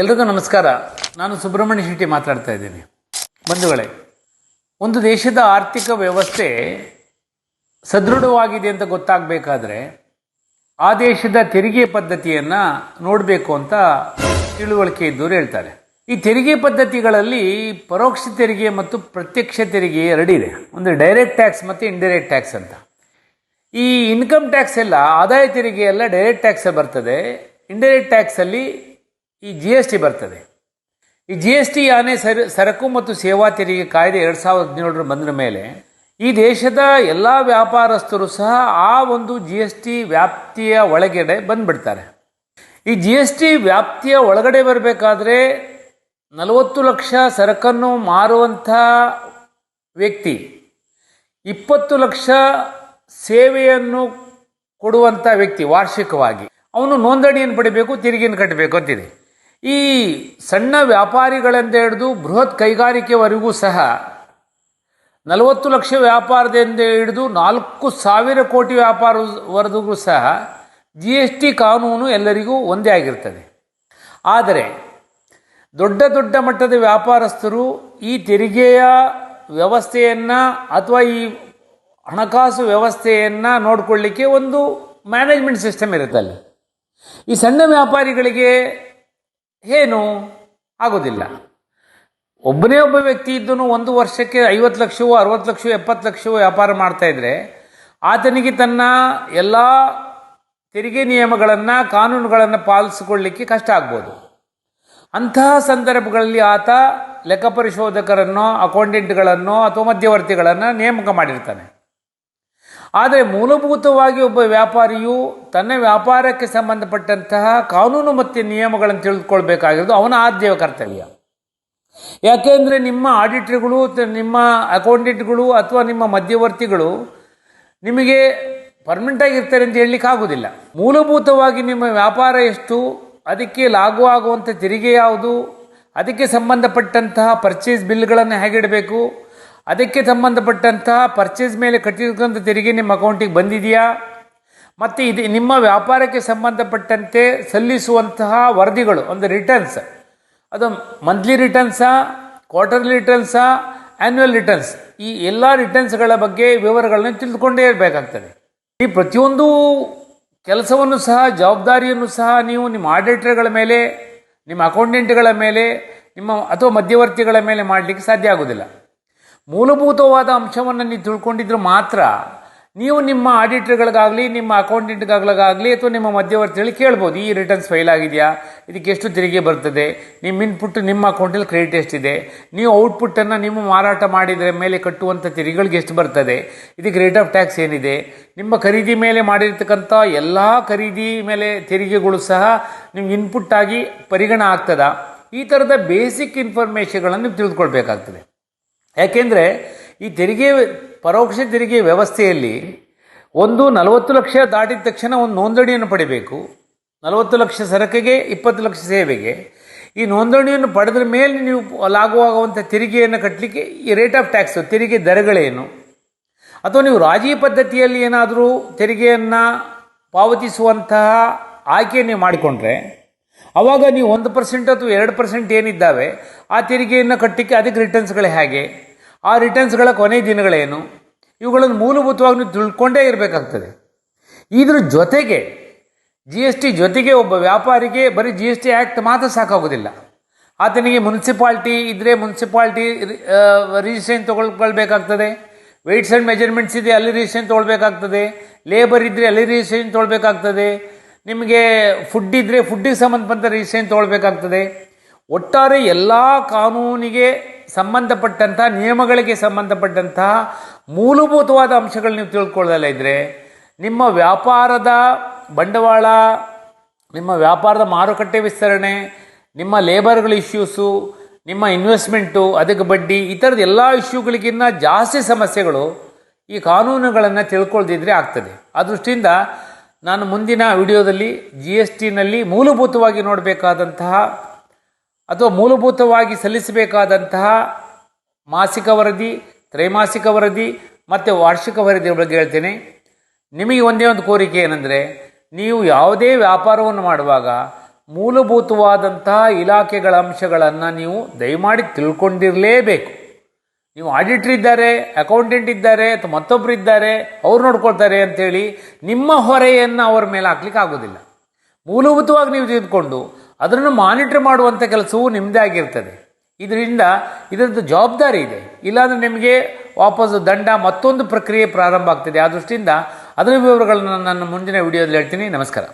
ಎಲ್ರಿಗೂ ನಮಸ್ಕಾರ. ನಾನು ಸುಬ್ರಹ್ಮಣ್ಯ ಶೆಟ್ಟಿ ಮಾತಾಡ್ತಾ ಇದ್ದೀನಿ. ಬಂಧುಗಳೇ, ಒಂದು ದೇಶದ ಆರ್ಥಿಕ ವ್ಯವಸ್ಥೆ ಸದೃಢವಾಗಿದೆ ಅಂತ ಗೊತ್ತಾಗಬೇಕಾದ್ರೆ ಆ ದೇಶದ ತೆರಿಗೆ ಪದ್ಧತಿಯನ್ನು ನೋಡಬೇಕು ಅಂತ ತಿಳುವಳಿಕೆ ಇದ್ದವರು ಹೇಳ್ತಾರೆ. ಈ ತೆರಿಗೆ ಪದ್ಧತಿಗಳಲ್ಲಿ ಪರೋಕ್ಷ ತೆರಿಗೆ ಮತ್ತು ಪ್ರತ್ಯಕ್ಷ ತೆರಿಗೆ ಎರಡಿದೆ ಒಂದು ಡೈರೆಕ್ಟ್ ಟ್ಯಾಕ್ಸ್ ಮತ್ತು ಇಂಡೈರೆಕ್ಟ್ ಟ್ಯಾಕ್ಸ್ ಅಂತ. ಈ ಇನ್ಕಮ್ ಟ್ಯಾಕ್ಸ್ ಎಲ್ಲ ಆದಾಯ ತೆರಿಗೆ ಎಲ್ಲ ಡೈರೆಕ್ಟ್ ಟ್ಯಾಕ್ಸೇ ಬರ್ತದೆ ಇಂಡೈರೆಕ್ಟ್ ಟ್ಯಾಕ್ಸಲ್ಲಿ ಈ ಜಿ ಎಸ್ ಟಿ ಬರ್ತದೆ. ಈ ಜಿ ಎಸ್ ಟಿ ಆನೆ ಸರ, ಸರಕು ಮತ್ತು ಸೇವಾ ತೆರಿಗೆ ಕಾಯ್ದೆ ಎರಡು ಸಾವಿರದ ಹದಿನೇಳರ ಬಂದ ಮೇಲೆ ಈ ದೇಶದ ಎಲ್ಲ ವ್ಯಾಪಾರಸ್ಥರು ಸಹ ಆ ಒಂದು ಜಿ ಎಸ್ ಟಿ ವ್ಯಾಪ್ತಿಯ ಒಳಗಡೆ ಬಂದುಬಿಡ್ತಾರೆ. ಈ ಜಿ ಎಸ್ ಟಿ ವ್ಯಾಪ್ತಿಯ ಒಳಗಡೆ ಬರಬೇಕಾದ್ರೆ ನಲವತ್ತು ಲಕ್ಷ ಸರಕನ್ನು ಮಾರುವಂಥ ವ್ಯಕ್ತಿ, ಇಪ್ಪತ್ತು ಲಕ್ಷ ಸೇವೆಯನ್ನು ಕೊಡುವಂಥ ವ್ಯಕ್ತಿ ವಾರ್ಷಿಕವಾಗಿ. ಅವನು ನೋಂದಣಿಯನ್ನು ಪಡಿಬೇಕು, ತೆರಿಗೆಯನ್ನು ಕಟ್ಟಬೇಕು ಅಂತಿದೆ. ಈ ಸಣ್ಣ ವ್ಯಾಪಾರಿಗಳಿಂದ ಹಿಡಿದು ಬೃಹತ್ ಕೈಗಾರಿಕೆವರೆಗೂ ಸಹ ನಲವತ್ತು ಲಕ್ಷ ವ್ಯಾಪಾರದಿಂದ ಹಿಡಿದು ನಾಲ್ಕು ಸಾವಿರ ಕೋಟಿ ವ್ಯಾಪಾರವರೆಗೂ ಸಹ ಜಿ ಎಸ್ ಟಿ ಕಾನೂನು ಎಲ್ಲರಿಗೂ ಒಂದೇ ಆಗಿರ್ತದೆ. ಆದರೆ ದೊಡ್ಡ ದೊಡ್ಡ ಮಟ್ಟದ ವ್ಯಾಪಾರಸ್ಥರು ಈ ತೆರಿಗೆಯ ವ್ಯವಸ್ಥೆಯನ್ನು ಅಥವಾ ಈ ಹಣಕಾಸು ವ್ಯವಸ್ಥೆಯನ್ನು ನೋಡಿಕೊಳ್ಳಿಕ್ಕೆ ಒಂದು ಮ್ಯಾನೇಜ್ಮೆಂಟ್ ಸಿಸ್ಟಮ್ ಇರುತ್ತೆ ಅಲ್ಲಿ ಈ ಸಣ್ಣ ವ್ಯಾಪಾರಿಗಳಿಗೆ ಏನು? ಆಗೋದಿಲ್ಲ. ಒಬ್ಬನೇ ಒಬ್ಬ ವ್ಯಕ್ತಿ ಇದ್ದನು, ಒಂದು ವರ್ಷಕ್ಕೆ ಐವತ್ತು ಲಕ್ಷವೋ, ಅರವತ್ತು ಲಕ್ಷವೋ, ಎಪ್ಪತ್ತು ಲಕ್ಷವೋ ವ್ಯಾಪಾರ ಮಾಡ್ತಾಯಿದ್ರೆ ಆತನಿಗೆ ತನ್ನ ಎಲ್ಲ ತೆರಿಗೆ ನಿಯಮಗಳನ್ನು, ಕಾನೂನುಗಳನ್ನು ಪಾಲಿಸಿಕೊಳ್ಳಿಕ್ಕೆ ಕಷ್ಟ ಆಗ್ಬೋದು. ಅಂತಹ ಸಂದರ್ಭಗಳಲ್ಲಿ ಆತ ಲೆಕ್ಕ ಪರಿಶೋಧಕರನ್ನೋ, ಅಕೌಂಟೆಂಟ್ಗಳನ್ನೋ ಅಥವಾ ಮಧ್ಯವರ್ತಿಗಳನ್ನು ನೇಮಕ ಮಾಡಿರ್ತಾನೆ. ಆದರೆ ಮೂಲಭೂತವಾಗಿ ಒಬ್ಬ ವ್ಯಾಪಾರಿಯು ತನ್ನ ವ್ಯಾಪಾರಕ್ಕೆ ಸಂಬಂಧಪಟ್ಟಂತಹ ಕಾನೂನು ಮತ್ತು ನಿಯಮಗಳನ್ನು ತಿಳಿದುಕೊಳ್ಬೇಕಾಗಿರೋದು ಅವನ ಆದ್ಯ ಕರ್ತವ್ಯ. ಯಾಕೆಂದರೆ ನಿಮ್ಮ ಆಡಿಟ್ರುಗಳು, ನಿಮ್ಮ ಅಕೌಂಟೆಂಟ್ಗಳು ಅಥವಾ ನಿಮ್ಮ ಮಧ್ಯವರ್ತಿಗಳು ನಿಮಗೆ ಪರ್ಮನೆಂಟ್ ಆಗಿರ್ತಾರೆ ಅಂತ ಹೇಳಲಿಕ್ಕೆ ಆಗೋದಿಲ್ಲ ಮೂಲಭೂತವಾಗಿ ನಿಮ್ಮ ವ್ಯಾಪಾರ ಎಷ್ಟು, ಅದಕ್ಕೆ ಲಾಗು ಆಗುವಂಥ ತೆರಿಗೆ ಯಾವುದು, ಅದಕ್ಕೆ ಸಂಬಂಧಪಟ್ಟಂತಹ ಪರ್ಚೇಸ್ ಬಿಲ್ಗಳನ್ನು ಹೇಗಿಡಬೇಕು ಅದಕ್ಕೆ ಸಂಬಂಧಪಟ್ಟಂತಹ ಪರ್ಚೇಸ್ ಮೇಲೆ ಕಟ್ಟಿರ್ತಕ್ಕಂಥ ತೆರಿಗೆ ನಿಮ್ಮ ಅಕೌಂಟಿಗೆ ಬಂದಿದೆಯಾ? ಮತ್ತು ಇದು ನಿಮ್ಮ ವ್ಯಾಪಾರಕ್ಕೆ ಸಂಬಂಧಪಟ್ಟಂತೆ ಸಲ್ಲಿಸುವಂತಹ ವರದಿಗಳು, ಒಂದು ರಿಟರ್ನ್ಸ್ ಅದು ಮಂತ್ಲಿ ರಿಟರ್ನ್ಸಾ ಕ್ವಾರ್ಟರ್ಲಿ ರಿಟರ್ನ್ಸಾ ಆ್ಯನ್ಯುವಲ್ ರಿಟರ್ನ್ಸ್ ಈ ಎಲ್ಲ ರಿಟರ್ನ್ಸ್ಗಳ ಬಗ್ಗೆ ವಿವರಗಳನ್ನು ತಿಳಿದುಕೊಂಡೇ ಇರಬೇಕಾಗ್ತದೆ. ಈ ಪ್ರತಿಯೊಂದು ಕೆಲಸವನ್ನು ಸಹ, ಜವಾಬ್ದಾರಿಯನ್ನು ಸಹ ನೀವು ನಿಮ್ಮ ಆಡಿಟರ್ಗಳ ಮೇಲೆ, ನಿಮ್ಮ ಅಕೌಂಟೆಂಟ್ಗಳ ಮೇಲೆ, ನಿಮ್ಮ ಅಥವಾ ಮಧ್ಯವರ್ತಿಗಳ ಮೇಲೆ ಮಾಡಲಿಕ್ಕೆ ಸಾಧ್ಯ ಆಗೋದಿಲ್ಲ. ಮೂಲಭೂತವಾದ ಅಂಶವನ್ನು ನೀವು ತಿಳ್ಕೊಂಡಿದ್ರೆ ಮಾತ್ರ ನೀವು ನಿಮ್ಮ ಆಡಿಟರ್ಗಳಿಗಾಗಲಿ, ನಿಮ್ಮ ಅಕೌಂಟೆಂಟ್ಗಳಿಗಾಗಲಿ ಅಥವಾ ನಿಮ್ಮ ಮಧ್ಯವರ್ತಿಗಳು ಕೇಳ್ಬೋದು, ಈ ರಿಟರ್ನ್ಸ್ ಫೈಲ್ ಆಗಿದೆಯಾ, ಇದಕ್ಕೆ ಎಷ್ಟು ತೆರಿಗೆ ಬರ್ತದೆ, ನಿಮ್ಮ ಇನ್ಪುಟ್ ನಿಮ್ಮ ಅಕೌಂಟಲ್ಲಿ ಕ್ರೆಡಿಟ್ ಎಷ್ಟಿದೆ, ನೀವು ಔಟ್ಪುಟ್ಟನ್ನು ನಿಮ್ಮ ಮಾರಾಟ ಮಾಡಿದರೆ ಮೇಲೆ ಕಟ್ಟುವಂಥ ತೆರಿಗೆಗಳಿಗೆ ಎಷ್ಟು ಬರ್ತದೆ, ಇದಕ್ಕೆ ರೇಟ್ ಆಫ್ ಟ್ಯಾಕ್ಸ್ ಏನಿದೆ, ನಿಮ್ಮ ಖರೀದಿ ಮೇಲೆ ಮಾಡಿರ್ತಕ್ಕಂಥ ಎಲ್ಲ ಖರೀದಿ ಮೇಲೆ ತೆರಿಗೆಗಳು ಸಹ ನಿಮ್ಗೆ ಇನ್ಪುಟ್ ಆಗಿ ಪರಿಗಣ ಆಗ್ತದ, ಈ ಥರದ ಬೇಸಿಕ್ ಇನ್ಫಾರ್ಮೇಷನ್ಗಳನ್ನು ನೀವು ತಿಳಿದುಕೊಳ್ಬೇಕಾಗ್ತದೆ. ಯಾಕೆಂದರೆ ಈ ತೆರಿಗೆ ಪರೋಕ್ಷ ತೆರಿಗೆ ವ್ಯವಸ್ಥೆಯಲ್ಲಿ ಒಂದು ನಲವತ್ತು ಲಕ್ಷ ದಾಟಿದ ತಕ್ಷಣ ಒಂದು ನೋಂದಣಿಯನ್ನು ಪಡಿಬೇಕು. ನಲವತ್ತು ಲಕ್ಷ ಸರಕಿಗೆ ಇಪ್ಪತ್ತು ಲಕ್ಷ ಸೇವೆಗೆ. ಈ ನೋಂದಣಿಯನ್ನು ಪಡೆದ ಮೇಲೆ ನೀವು ಲಾಗುವಾಗುವಂಥ ತೆರಿಗೆಯನ್ನು ಕಟ್ಟಲಿಕ್ಕೆ ಈ ರೇಟ್ ಆಫ್ ಟ್ಯಾಕ್ಸ್ ತೆರಿಗೆ ದರಗಳೇನು? ಅಥವಾ ನೀವು ರಾಜಿ ಪದ್ಧತಿಯಲ್ಲಿ ಏನಾದರೂ ತೆರಿಗೆಯನ್ನು ಪಾವತಿಸುವಂತಹ ಆಯ್ಕೆ ನೀವು ಮಾಡಿಕೊಂಡ್ರೆ ಆವಾಗ ನೀವು ಒಂದು ಪರ್ಸೆಂಟ್ ಅಥವಾ ಎರಡು ಪರ್ಸೆಂಟ್ ಏನಿದ್ದಾವೆ, ಆ ತೆರಿಗೆಯನ್ನು ಕಟ್ಟಲಿಕ್ಕೆ ಅದಕ್ಕೆ ರಿಟರ್ನ್ಸ್ಗಳು ಹೇಗೆ? ಆ ರಿಟರ್ನ್ಸ್ಗಳ ಕೊನೆ ದಿನಗಳೇನು? ಇವುಗಳನ್ನು ಮೂಲಭೂತವಾಗಿ ನೀವು ತಿಳ್ಕೊಂಡೇ ಇರಬೇಕಾಗ್ತದೆ. ಇದ್ರ ಜೊತೆಗೆ ಜಿ ಎಸ್ ಟಿ ಜೊತೆಗೆ ಒಬ್ಬ ವ್ಯಾಪಾರಿಗೆ ಬರೀ ಜಿ ಎಸ್ ಟಿ ಆ್ಯಕ್ಟ್ ಮಾತ್ರ ಸಾಕಾಗೋದಿಲ್ಲ. ಆತನಿಗೆ ಮುನ್ಸಿಪಾಲ್ಟಿ ಇದ್ದರೆ ಮುನ್ಸಿಪಾಲ್ಟಿ ರಿಜಿಸ್ಟ್ರೇಷನ್ ತೊಗೊಳ್ಕೊಳ್ಬೇಕಾಗ್ತದೆ ವೆಯ್ಟ್ಸ್ ಆ್ಯಂಡ್ ಮೆಜರ್ಮೆಂಟ್ಸ್ ಇದೆ ಅಲ್ಲಿ ರಿಜಿಸ್ಟ್ರೇಷನ್ ತೊಗೊಳ್ಬೇಕಾಗ್ತದೆ. ಲೇಬರ್ ಇದ್ದರೆ ಅಲ್ಲಿ ರಿಜಿಸ್ಟ್ರೇಷನ್ ತೊಗೊಳ್ಬೇಕಾಗ್ತದೆ. ನಿಮಗೆ ಫುಡ್ ಇದ್ದರೆ ಫುಡ್ಡಿಗೆ ಸಂಬಂಧಪಟ್ಟ ರಿಜಿಸ್ಟ್ರೇಷನ್ ತೊಗೊಳ್ಬೇಕಾಗ್ತದೆ. ಒಟ್ಟಾರೆ ಎಲ್ಲ ಕಾನೂನಿಗೆ ಸಂಬಂಧಪಟ್ಟಂತಹ ನಿಯಮಗಳಿಗೆ ಸಂಬಂಧಪಟ್ಟಂತಹ ಮೂಲಭೂತವಾದ ಅಂಶಗಳು ನೀವು ತಿಳ್ಕೊಳ್ಳದಲ್ಲ ಇದ್ದರೆ ನಿಮ್ಮ ವ್ಯಾಪಾರದ ಬಂಡವಾಳ, ನಿಮ್ಮ ವ್ಯಾಪಾರದ ಮಾರುಕಟ್ಟೆ ವಿಸ್ತರಣೆ, ನಿಮ್ಮ ಲೇಬರ್ಗಳ ಇಶ್ಯೂಸು ನಿಮ್ಮ ಇನ್ವೆಸ್ಟ್ಮೆಂಟು ಅದಕ್ಕೆ ಬಡ್ಡಿ, ಈ ಥರದ ಎಲ್ಲ ಇಶ್ಯೂಗಳಿಗಿನ್ನ ಜಾಸ್ತಿ ಸಮಸ್ಯೆಗಳು ಈ ಕಾನೂನುಗಳನ್ನು ತಿಳ್ಕೊಳ್ದಿದ್ರೆ ಆಗ್ತದೆ. ಆ ದೃಷ್ಟಿಯಿಂದ ನಾನು ಮುಂದಿನ ವಿಡಿಯೋದಲ್ಲಿ ಜಿ ಎಸ್ ಟಿನಲ್ಲಿ ಮೂಲಭೂತವಾಗಿ ನೋಡಬೇಕಾದಂತಹ ಅಥವಾ ಮೂಲಭೂತವಾಗಿ ಸಲ್ಲಿಸಬೇಕಾದಂತಹ ಮಾಸಿಕ ವರದಿ, ತ್ರೈಮಾಸಿಕ ವರದಿ ಮತ್ತು ವಾರ್ಷಿಕ ವರದಿಯ ಬಗ್ಗೆ ಹೇಳ್ತೇನೆ. ನಿಮಗೆ ಒಂದೇ ಒಂದು ಕೋರಿಕೆ ಏನಂದರೆ, ನೀವು ಯಾವುದೇ ವ್ಯಾಪಾರವನ್ನು ಮಾಡುವಾಗ ಮೂಲಭೂತವಾದಂತಹ ಇಲಾಖೆಗಳ ಅಂಶಗಳನ್ನು ನೀವು ದಯಮಾಡಿ ತಿಳ್ಕೊಂಡಿರಲೇಬೇಕು. ನೀವು ಆಡಿಟ್ರ್ ಇದ್ದಾರೆ, ಅಕೌಂಟೆಂಟ್ ಇದ್ದಾರೆ, ಅಥವಾ ಮತ್ತೊಬ್ಬರು ಇದ್ದಾರೆ, ಅವ್ರು ನೋಡ್ಕೊಳ್ತಾರೆ ಅಂತೇಳಿ ನಿಮ್ಮ ಹೊರೆಯನ್ನು ಅವರ ಮೇಲೆ ಹಾಕ್ಲಿಕ್ಕೆ ಆಗೋದಿಲ್ಲ. ಮೂಲಭೂತವಾಗಿ ನೀವು ತೆಗೆದುಕೊಂಡು ಅದನ್ನು ಮಾನಿಟ್ರ್ ಮಾಡುವಂಥ ಕೆಲಸವೂ ನಿಮ್ಮದೇ ಆಗಿರ್ತದೆ. ಇದರಿಂದ ಇದರದ್ದು ಜವಾಬ್ದಾರಿ ಇದೆ. ಇಲ್ಲಾಂದರೆ ನಿಮಗೆ ವಾಪಸ್ಸು ದಂಡ ಮತ್ತೊಂದು ಪ್ರಕ್ರಿಯೆ ಪ್ರಾರಂಭ ಆಗ್ತದೆ. ಆ ದೃಷ್ಟಿಯಿಂದ ಅದರ ವಿವರಗಳನ್ನು ನಾನು ಮುಂದಿನ ವಿಡಿಯೋದಲ್ಲಿ ಹೇಳ್ತೀನಿ. ನಮಸ್ಕಾರ.